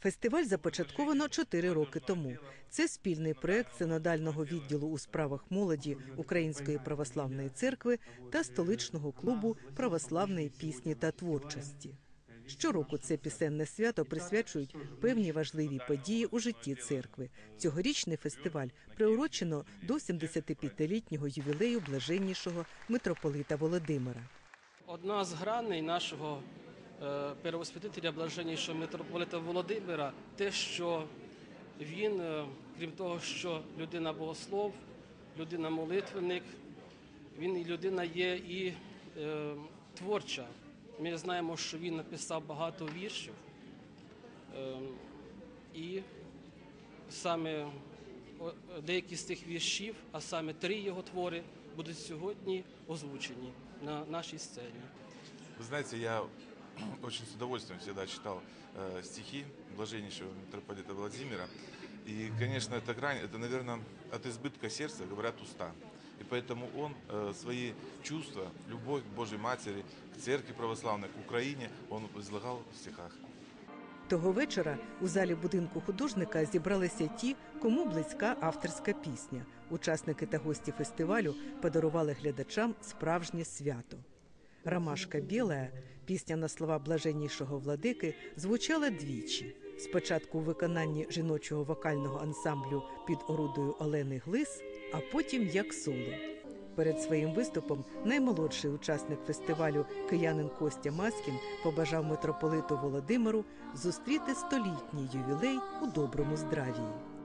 Фестиваль започатковано чотири роки тому. Це спільний проект синодального відділу у справах молоді Української православної церкви та столичного клубу православної пісні та творчості. Щороку це пісенне свято присвячують певні важливі події у житті церкви. Цьогорічний фестиваль приурочено до 75-літнього ювілею блаженнішого митрополита Володимира. Одна з граней нашого первосвятителя блаженнішого митрополита Володимира, те, що він, е, крім того, що людина богослов, людина молитвенник, він і людина є і е, творча. Ми знаємо, що він написав багато віршів. Е, і саме деякі з тих віршів, а саме три його твори, будуть сьогодні озвучені на нашій сцені. Вы знаете, я очень с удовольствием всегда читал э, стихи блаженнейшего митрополита Владимира. И, конечно, эта грань, это, наверное, от избытка сердца говорят уста. И поэтому он э, свои чувства, любовь к Божьей Матери, к церкви православной, к Украине, он излагал в стихах. Того вечора у залі будинку художника зібралися ті, кому близька авторська пісня. Учасники та гості фестивалю подарували глядачам справжнє свято. Ромашка біла, пісня на слова блаженнішого владики, звучала двічі. Спочатку у виконанні жіночого вокального ансамблю під орудою Олени Глис, а потім як соло. Перед своїм виступом наймолодший учасник фестивалю киянин Костя Маскін побажав митрополиту Володимиру зустріти столітній ювілей у доброму здравії.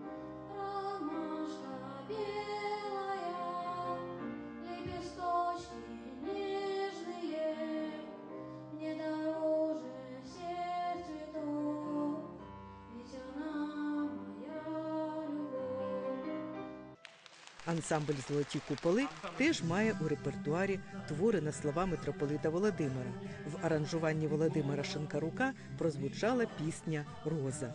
Ансамбль Золоті куполи теж має у репертуарі твори на слова митрополита Володимира. В аранжуванні Володимира Шенкарука прозвучала пісня Роза.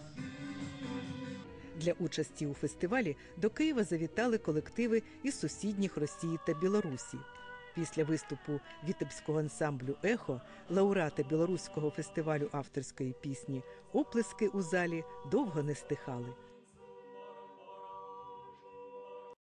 Для участі у фестивалі до Києва завітали колективи із сусідніх Росії та Білорусі. Після виступу вітебського ансамблю Ехо, лауреата білоруського фестивалю авторської пісні, оплески у залі довго не стихали.